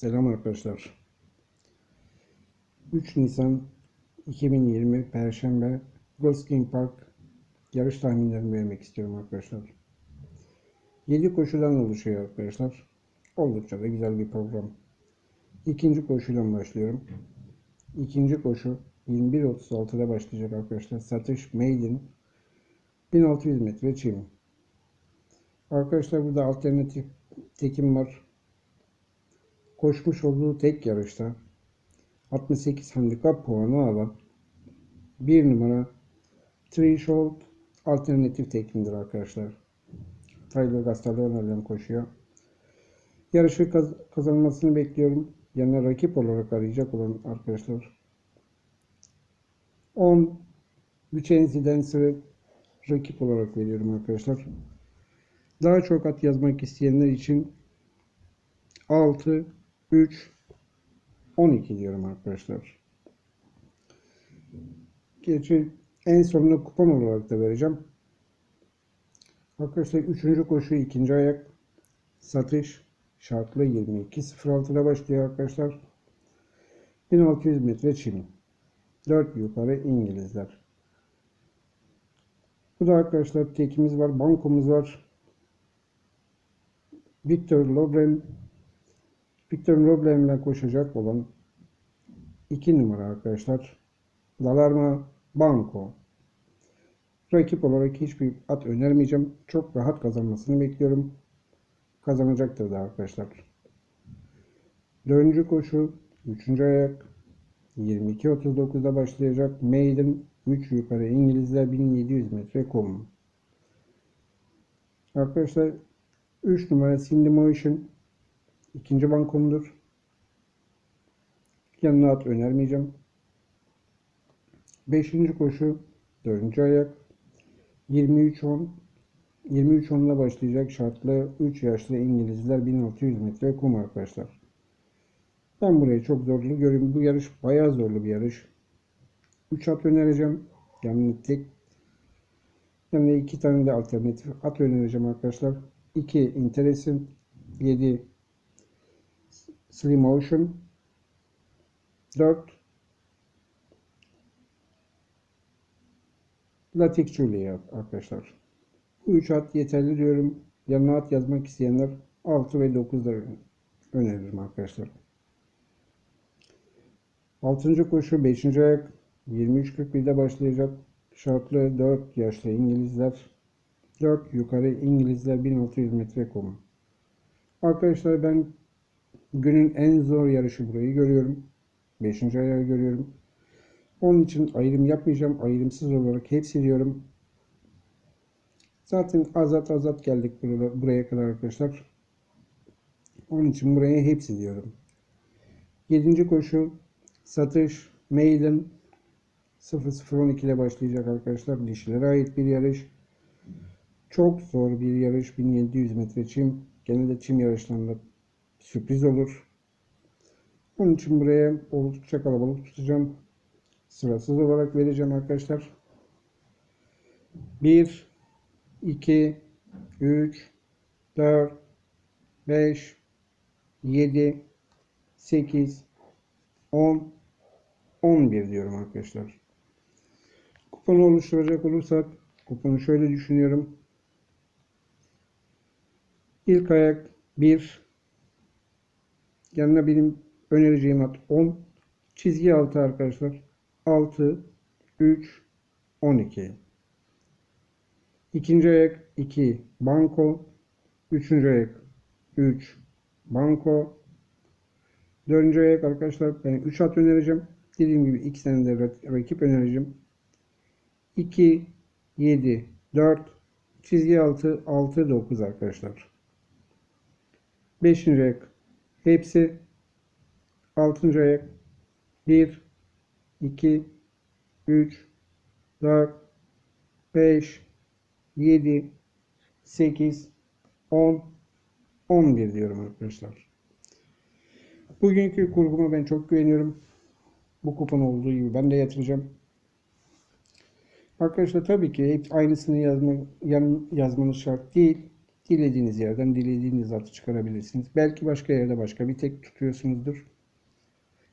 Selam arkadaşlar. 3 Nisan 2020 Perşembe Ghost King Park yarış tahminlerini vermek istiyorum arkadaşlar. 7 koşudan oluşuyor arkadaşlar. Oldukça da güzel bir program. İkinci koşuyla başlıyorum. İkinci koşu 21.36'da başlayacak arkadaşlar. Satış Maiden 1600 metre çim. Arkadaşlar burada alternatif tekim var. Koşmuş olduğu tek yarışta 68 handikap puanı alan 1 numara Threshold alternatif tekimdir arkadaşlar. Tyler Gastal'da önerilen koşuyor. Yarışı kaz kazanmasını bekliyorum. Yanına rakip olarak arayacak olan arkadaşlar 10 Vicenzie'den sıra rakip olarak veriyorum arkadaşlar. Daha çok at yazmak isteyenler için 6, 3, 12 diyorum arkadaşlar. Gerçi en sonunda kupon olarak da vereceğim. Arkadaşlar 3. koşu ikinci ayak satış şartlı 22.06'da başlıyor arkadaşlar. 1600 metre çim. 4 yukarı İngilizler. Bu da arkadaşlar tekimiz var, bankomuz var. Victor Lobren Victor Lobren ile koşacak olan 2 numara arkadaşlar. Dalarma Banco. Rakip olarak hiçbir at önermeyeceğim. Çok rahat kazanmasını bekliyorum. Kazanacaktır da arkadaşlar. Dördüncü koşu. Üçüncü ayak. 22.39'da başlayacak. Maiden 3 yukarı İngilizler 1700 metre kum. Arkadaşlar 3 numara Cindy Motion ikinci bankomdur. Yanına at önermeyeceğim. 5. koşu 4. ayak 23-10 23-10'la başlayacak şartlı 3 yaşlı İngilizler 1600 metre kum arkadaşlar. Ben burayı çok zorlu görüyorum. Bu yarış bayağı zorlu bir yarış. 3 at önereceğim. Yani tek yani iki tane de alternatif at önereceğim arkadaşlar. 2 Interesting 7 Slim Ocean 4 Latik Julia arkadaşlar. Bu 3 at yeterli diyorum. Yanına at yazmak isteyenler 6 ve 9'da öneririm arkadaşlar. 6. koşu 5. ayak 23.41'de başlayacak. Şartlı 4 yaşlı İngilizler 4 yukarı İngilizler 1600 metre kum. Arkadaşlar ben günün en zor yarışı burayı görüyorum. 5. ayağı görüyorum. Onun için ayrım yapmayacağım. Ayrımsız olarak hepsi diyorum. Zaten azat azat geldik buraya, kadar arkadaşlar. Onun için buraya hepsi diyorum. 7. koşu satış Maiden 0012 ile başlayacak arkadaşlar. Dişilere ait bir yarış. Çok zor bir yarış. 1700 metre çim. Genelde çim yarışlarında sürpriz olur. Onun için buraya oldukça kalabalık tutacağım. Sırasız olarak vereceğim arkadaşlar. 1 2 3 4 5 7 8 10 11 diyorum arkadaşlar. Kuponu oluşturacak olursak kuponu şöyle düşünüyorum. İlk ayak 1 yanına benim önereceğim at 10 çizgi altı arkadaşlar 6 3 12 İkinci ayak 2 banko Üçüncü ayak 3 banko Dördüncü ayak arkadaşlar ben 3 at önereceğim. Dediğim gibi iki tane de rakip önereceğim. 2 7 4 çizgi altı 6 9 arkadaşlar. Beşinci ayak hepsi altıncı ayak 1 2 3 4 5 7 8 10 11 diyorum arkadaşlar. Bugünkü kurguma ben çok güveniyorum. Bu kupon olduğu gibi ben de yatıracağım. Arkadaşlar tabii ki hep aynısını yazma, yazmanız şart değil. Dilediğiniz yerden dilediğiniz atı çıkarabilirsiniz. Belki başka yerde başka bir tek tutuyorsunuzdur.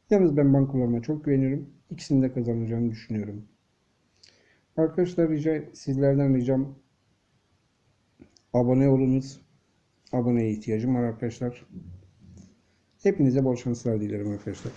Yalnız ben bankolarıma çok güveniyorum. İkisini de kazanacağını düşünüyorum. Arkadaşlar rica, sizlerden ricam abone olunuz. Aboneye ihtiyacım var arkadaşlar. Hepinize bol şanslar dilerim arkadaşlar.